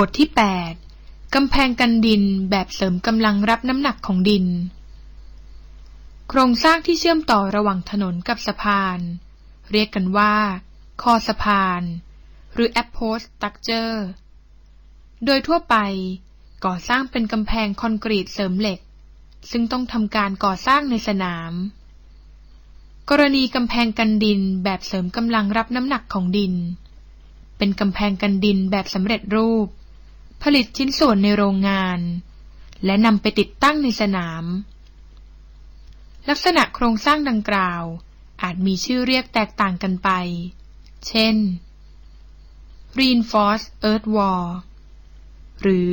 บทที่ 8กำแพงกันดินแบบเสริมกำลังรับน้ำหนักของดิน โครงสร้างที่เชื่อมต่อระหว่างถนนกับสะพาน เรียกกันว่า คอสะพาน หรือ approach structure โดยทั่วไปก่อสร้างเป็นกำแพงคอนกรีตเสริมเหล็ก ซึ่งต้องทำการก่อสร้างในสนาม กรณีกำแพงกันดินแบบเสริมกำลังรับน้ำหนักของดิน เป็นกำแพงกันดินแบบสำเร็จรูป ผลิตชิ้นส่วนในโรงงาน และนำไปติดตั้งในสนาม ลักษณะโครงสร้างดังกล่าว อาจมีชื่อเรียกแตกต่างกันไป เช่น reinforced earth wall หรือ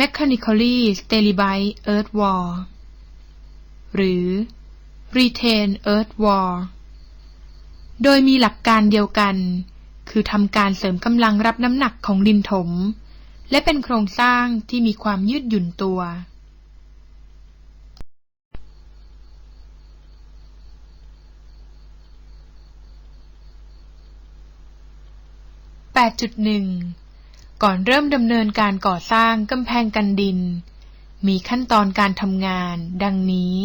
mechanically stabilized earth wall หรือ retain earth wall โดยมีหลักการเดียวกัน คือทำการเสริมกำลังรับน้ำหนักของดินถม และเป็นโครงสร้างที่มีความยืดหยุ่นตัว 8.1 ก่อนเริ่มดำเนินการก่อสร้างกำแพงกันดิน มีขั้นตอนการทำงานดังนี้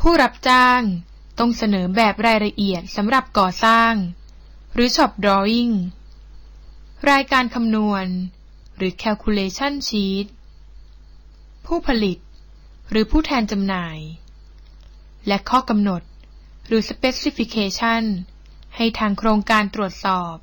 ผู้รับจ้างต้องเสนอแบบรายละเอียดสำหรับก่อสร้าง หรือ shop drawing รายการคำนวณ หรือ calculation sheet ผู้ผลิต หรือผู้แทนจำหน่าย และข้อกำหนด หรือ specification ให้ทางโครงการตรวจสอบ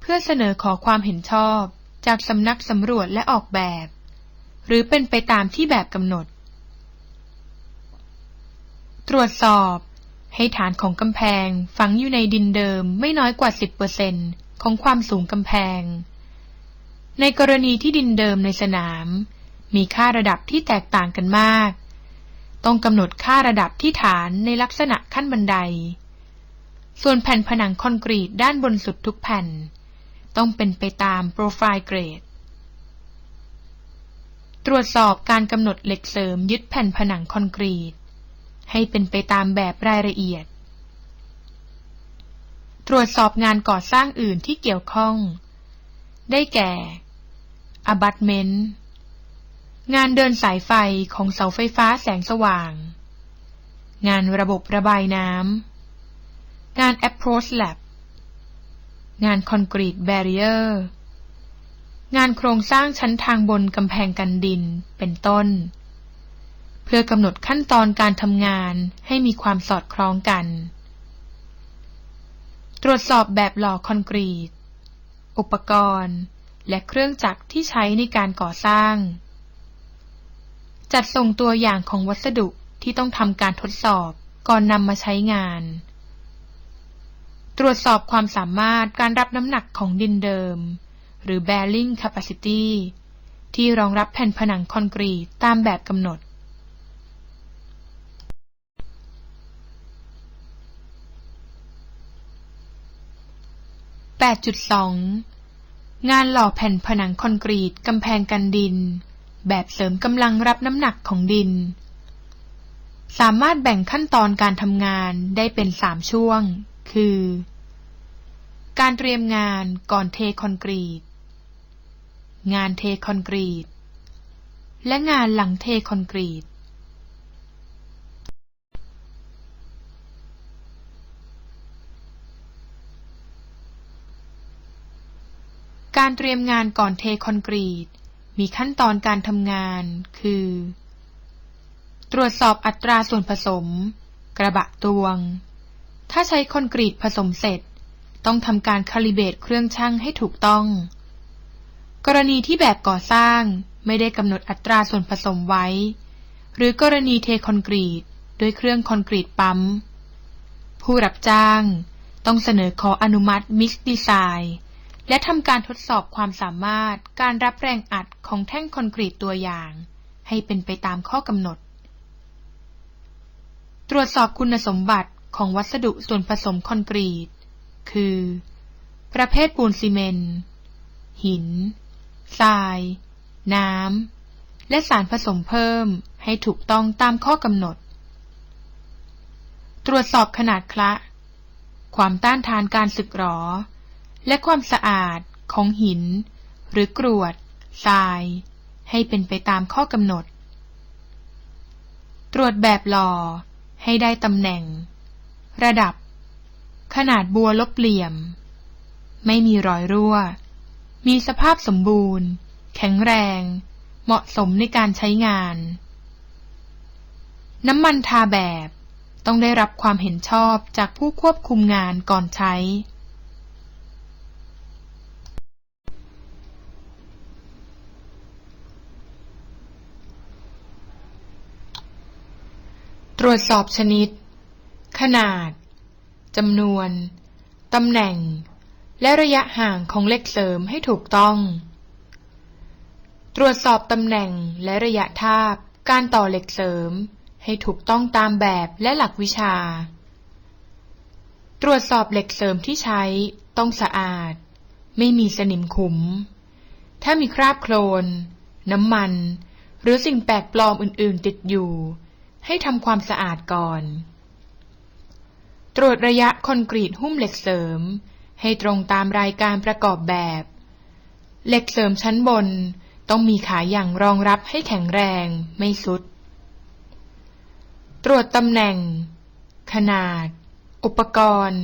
เพื่อเสนอขอความเห็นชอบจากสำนักสำรวจและออกแบบ หรือเป็นไปตามที่แบบกำหนด ตรวจสอบ ให้ฐานของกำแพงฝังอยู่ในดินเดิมไม่น้อยกว่า 10% ของความสูงกำแพง ในกรณีที่ดินเดิมในสนาม มีค่าระดับที่แตกต่างกันมาก ต้องกำหนดค่าระดับที่ฐานในลักษณะขั้นบันได ส่วนแผ่นผนังคอนกรีตด้านบนสุดทุกแผ่น ต้องเป็นไปตามโปรไฟล์เกรด ตรวจสอบการกำหนดเหล็กเสริมยึดแผ่นผนังคอนกรีต ให้เป็นไปตามแบบรายละเอียด ตรวจสอบงานก่อสร้างอื่นที่เกี่ยวข้อง ได้แก่ abutment งานเดินสายไฟของเสาไฟฟ้าแสงสว่าง งานระบบระบายน้ำ งาน approach lab งานคอนกรีตแบรีเออร์งานโครงสร้างชั้นทางบนกำแพงกันดิน เป็นต้น เพื่อกำหนดขั้นตอนการทำงานให้มีความสอดคล้องกัน ตรวจสอบแบบหล่อคอนกรีต อุปกรณ์ และเครื่องจักรที่ใช้ในการก่อสร้าง จัดส่งตัวอย่างของวัสดุที่ต้องทำการทดสอบก่อนนำมาใช้งาน ตรวจสอบความสามารถการรับน้ำหนักของดินเดิม หรือ bearing capacity ที่รองรับแผ่นผนังคอนกรีตตามแบบกำหนด 8.2 งานหล่อแผ่นผนังคอนกรีตกำแพงกันดิน แบบเสริมกำลังรับน้ำหนักของดิน สามารถแบ่งขั้นตอนการทำงานได้เป็น3ช่วง คือ การเตรียมงานก่อนเทคอนกรีต งานเทคอนกรีต และงานหลังเทคอนกรีต การเตรียมงานก่อนเทคอนกรีต มีขั้นตอนการทำงาน คือ ตรวจสอบอัตราส่วนผสม กระบะตวง ถ้าใช้คอนกรีตผสมเสร็จ ต้องทำการคาลิเบตเครื่องช่างให้ถูกต้อง กรณีที่แบบก่อสร้างไม่ได้กำหนดอัตราส่วนผสมไว้ หรือกรณีเทคอนกรีตด้วยเครื่องคอนกรีตปั๊ม ผู้รับจ้าง ต้องเสนอขออนุมัติมิกซ์ดีไซน์ และทำการทดสอบความสามารถการรับแรงอัดของแท่งคอนกรีตตัวอย่าง ให้เป็นไปตามข้อกำหนด ตรวจสอบคุณสมบัติของวัสดุส่วนผสมคอนกรีต คือ ประเภทปูนซีเมนต์หิน ทราย น้ำ และสารผสมเพิ่มให้ถูกต้องตามข้อกำหนด ตรวจสอบขนาดคละ ความต้านทานการสึกหรอ และความสะอาดของหิน หรือกรวดทราย ให้เป็นไปตามข้อกำหนด ตรวจแบบหล่อ ให้ได้ตำแหน่ง ระดับ ขนาดบัวลบเหลี่ยม ไม่มีรอยรั่ว มีสภาพสมบูรณ์ แข็งแรง เหมาะสมในการใช้งาน น้ำมันทาแบบต้องได้รับความเห็นชอบจากผู้ควบคุมงานก่อนใช้ ตรวจสอบชนิด ขนาดจำนวน ตำแหน่ง และระยะห่างของเหล็กเสริมให้ถูกต้อง ตรวจสอบตำแหน่งและระยะทาบการต่อเหล็กเสริม ให้ถูกต้องตามแบบและหลักวิชา ตรวจสอบเหล็กเสริมที่ใช้ต้องสะอาด ไม่มีสนิมขุม ถ้ามีคราบโคลน น้ำมัน หรือสิ่งแปลกปลอมอื่น ๆ ติดอยู่ ให้ทำความสะอาดก่อน ตรวจระยะคอนกรีตหุ้มเหล็กเสริม ให้ตรงตามรายการประกอบแบบ เหล็กเสริมชั้นบนต้องมีขาอย่างรองรับให้แข็งแรงไม่สุด ตรวจตำแหน่ง ขนาด อุปกรณ์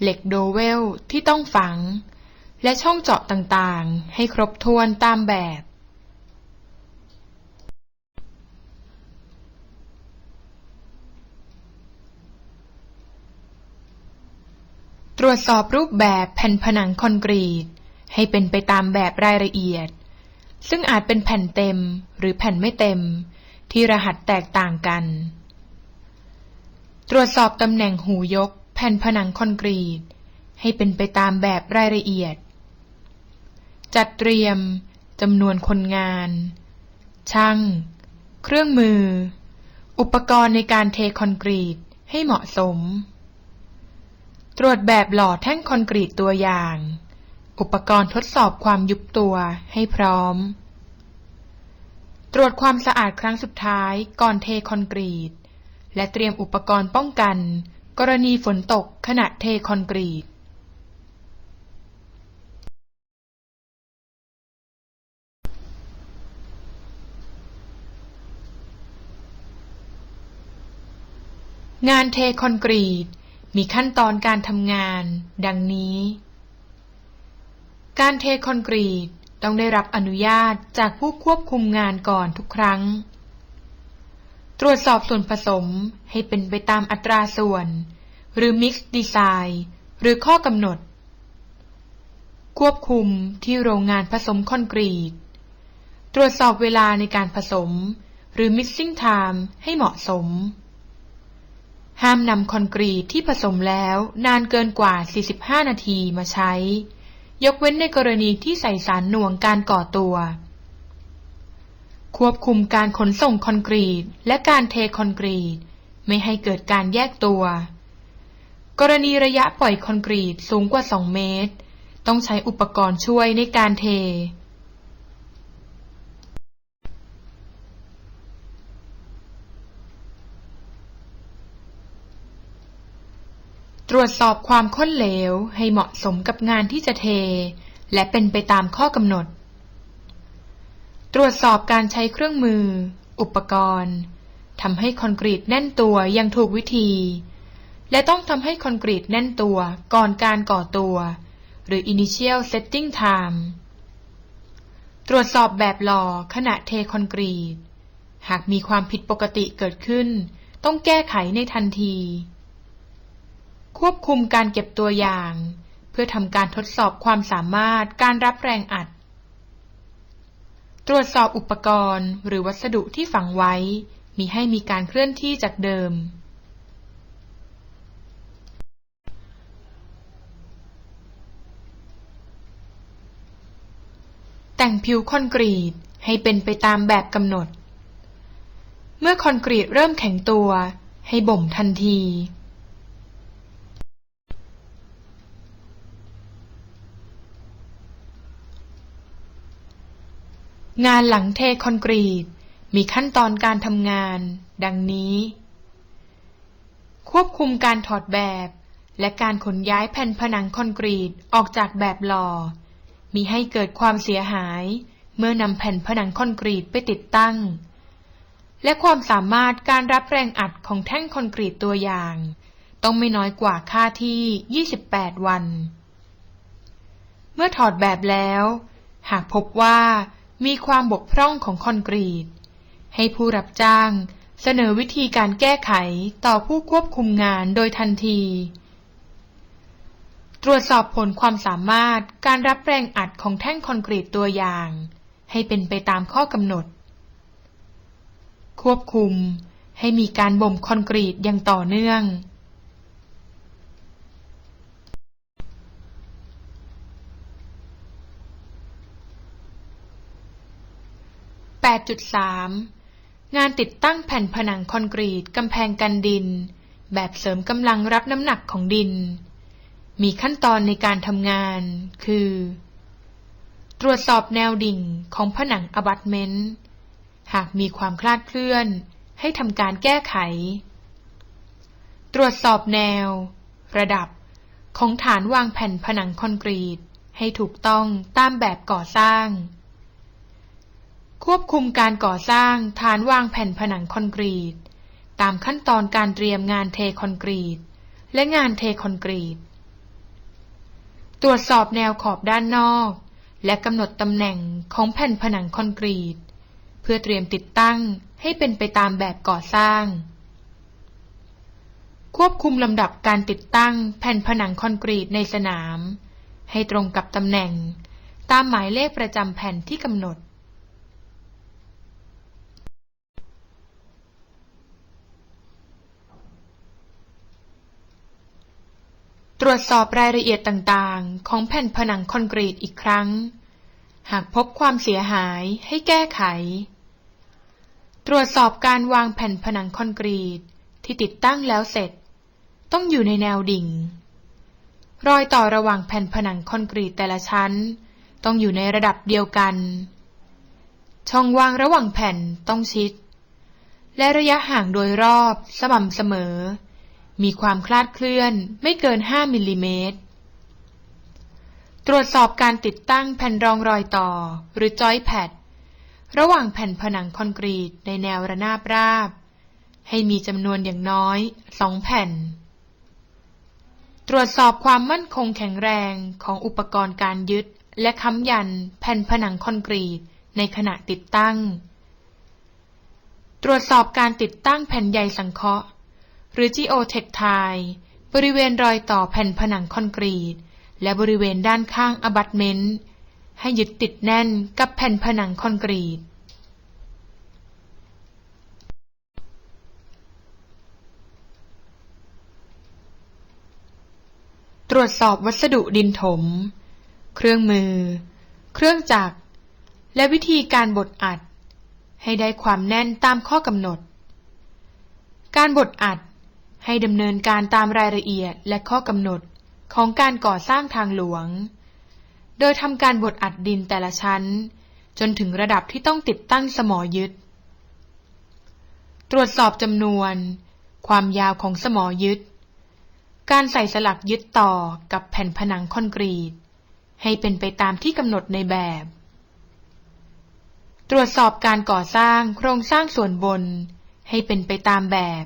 เหล็กโดเวลที่ต้องฝัง และช่องเจาะต่างๆ ให้ครบถ้วนตามแบบ ตรวจสอบรูปแบบแผ่นผนังคอนกรีต ให้เป็นไปตามแบบรายละเอียด ซึ่งอาจเป็นแผ่นเต็มหรือแผ่นไม่เต็ม ที่รหัสแตกต่างกัน ตรวจสอบตำแหน่งหูยก แผ่นผนังคอนกรีต ให้เป็นไปตามแบบรายละเอียด จัดเตรียมจำนวนคนงาน ช่าง เครื่องมือ อุปกรณ์ในการเทคอนกรีตให้เหมาะสม ตรวจแบบหล่อแท่งคอนกรีตตัวอย่าง อุปกรณ์ทดสอบความยุบตัวให้พร้อม ตรวจความสะอาดครั้งสุดท้ายก่อนเทคอนกรีต และเตรียมอุปกรณ์ป้องกัน กรณีฝนตกขณะเทคอนกรีตงานเทคอนกรีต มีขั้นตอนการทำงาน ดังนี้ การเทคอนกรีตต้องได้รับอนุญาตจากผู้ควบคุมงานก่อนทุกครั้ง ตรวจสอบส่วนผสมให้เป็นไปตามอัตราส่วน หรือ Mix Design หรือข้อกำหนด ควบคุมที่โรงงานผสมคอนกรีต ตรวจสอบเวลาในการผสม หรือ Mixing Time ให้เหมาะสม ห้ามนำคอนกรีตที่ผสมแล้วนานเกินกว่า 45 นาทีมาใช้ ยกเว้นในกรณีที่ใส่สารหน่วงการก่อตัว ควบคุมการขนส่งคอนกรีตและการเทคอนกรีต ไม่ให้เกิดการแยกตัว กรณีระยะปล่อยคอนกรีตสูงกว่า 2 เมตร ต้องใช้อุปกรณ์ช่วยในการเท ตรวจสอบความข้นเหลวให้เหมาะสมกับงานที่จะเท และเป็นไปตามข้อกำหนด ตรวจสอบการใช้เครื่องมือ อุปกรณ์ทำให้คอนกรีตแน่นตัวอย่างถูกวิธี และต้องทำให้คอนกรีตแน่นตัวก่อนการก่อตัว หรือ initial setting time ตรวจสอบแบบหล่อขณะเทคอนกรีต หากมีความผิดปกติเกิดขึ้น ต้องแก้ไขในทันที ควบคุมการเก็บตัวอย่าง เพื่อทำการทดสอบความสามารถการรับแรงอัด ตรวจสอบอุปกรณ์หรือวัสดุที่ฝังไว้ มีให้มีการเคลื่อนที่จากเดิม แต่งผิวคอนกรีตให้เป็นไปตามแบบกำหนด เมื่อคอนกรีตเริ่มแข็งตัว ให้บ่มทันที งานหลังเทคอนกรีต มีขั้นตอนการทำงาน ดังนี้ ควบคุมการถอดแบบ และการขนย้ายแผ่นผนังคอนกรีตออกจากแบบหล่อ มีให้เกิดความเสียหาย เมื่อนำแผ่นผนังคอนกรีตไปติดตั้ง และความสามารถการรับแรงอัดของแท่งคอนกรีตตัวอย่าง ต้องไม่น้อยกว่าค่าที่ 28 วัน เมื่อถอดแบบแล้ว หากพบว่า มีความบกพร่องของคอนกรีต ให้ผู้รับจ้างเสนอวิธีการแก้ไขต่อผู้ควบคุมงานโดยทันที ตรวจสอบผลความสามารถการรับแรงอัดของแท่งคอนกรีตตัวอย่าง ให้เป็นไปตามข้อกำหนด ควบคุมให้มีการบ่มคอนกรีตอย่างต่อเนื่อง 8.3 งานติดตั้งแผ่นผนังคอนกรีตกำแพงกันดิน แบบเสริมกำลังรับน้ำหนักของดิน มีขั้นตอนในการทำงาน คือ ตรวจสอบแนวดิ่งของผนังอบัตเมนต์ หากมีความคลาดเคลื่อน ให้ทำการแก้ไข ตรวจสอบแนว ระดับ ของฐานวางแผ่นผนังคอนกรีต ให้ถูกต้องตามแบบก่อสร้าง ควบคุมการก่อสร้างฐานวางแผ่นผนังคอนกรีต ตามขั้นตอนการเตรียมงานเทคอนกรีต และงานเทคอนกรีต ตรวจสอบแนวขอบด้านนอก และกำหนดตำแหน่งของแผ่นผนังคอนกรีต เพื่อเตรียมติดตั้งให้เป็นไปตามแบบก่อสร้าง ควบคุมลำดับการติดตั้งแผ่นผนังคอนกรีตในสนาม ให้ตรงกับตำแหน่ง ตามหมายเลขประจำแผ่นที่กำหนด ต รวจสอบรายละเอียดต่างๆ ของแผ่นผนังคอนกรีตอีกครั้ง หากพบความเสียหายให้แก้ไข ตรวจสอบการวางแผ่นผนังคอนกรีตที่ติดตั้งแล้วเสร็จ ต้องอยู่ในแนวดิ่ง รอยต่อระหว่างแผ่นผนังคอนกรีตแต่ละชั้น ต้องอยู่ในระดับเดียวกัน ช่องว่างระหว่างแผ่นต้องชิด และระยะห่างโดยรอบสม่ำเสมอ มีความคลาดเคลื่อนไม่เกิน 5 มิลลิเมตร ตรวจสอบการติดตั้งแผ่นรองรอยต่อ หรือจอยแพดระหว่างแผ่นผนังคอนกรีตในแนวระนาบราบ ให้มีจำนวนอย่างน้อย 2 แผ่น ตรวจสอบความมั่นคงแข็งแรงของอุปกรณ์การยึด และค้ำยันแผ่นผนังคอนกรีตในขณะติดตั้ง ตรวจสอบการติดตั้งแผ่นใยสังเคราะห์ หรือ geotech tile บริเวณรอยต่อแผ่นผนังคอนกรีต และบริเวณด้านข้างอบัตเมนต์ให้ยึดติดแน่นกับแผ่นผนังคอนกรีต ตรวจสอบวัสดุดินถม เครื่องมือ เครื่องจักร และวิธีการบดอัด ให้ได้ความแน่นตามข้อกำหนด การบดอัด ให้ดำเนินการตามรายละเอียดและข้อกำหนดของการก่อสร้างทางหลวง โดยทำการบดอัดดินแต่ละชั้น จนถึงระดับที่ต้องติดตั้งสมอยึด ตรวจสอบจำนวน ความยาวของสมอยึด การใส่สลักยึดต่อกับแผ่นผนังคอนกรีต ให้เป็นไปตามที่กำหนดในแบบ ตรวจสอบการก่อสร้างโครงสร้างส่วนบน ให้เป็นไปตามแบบ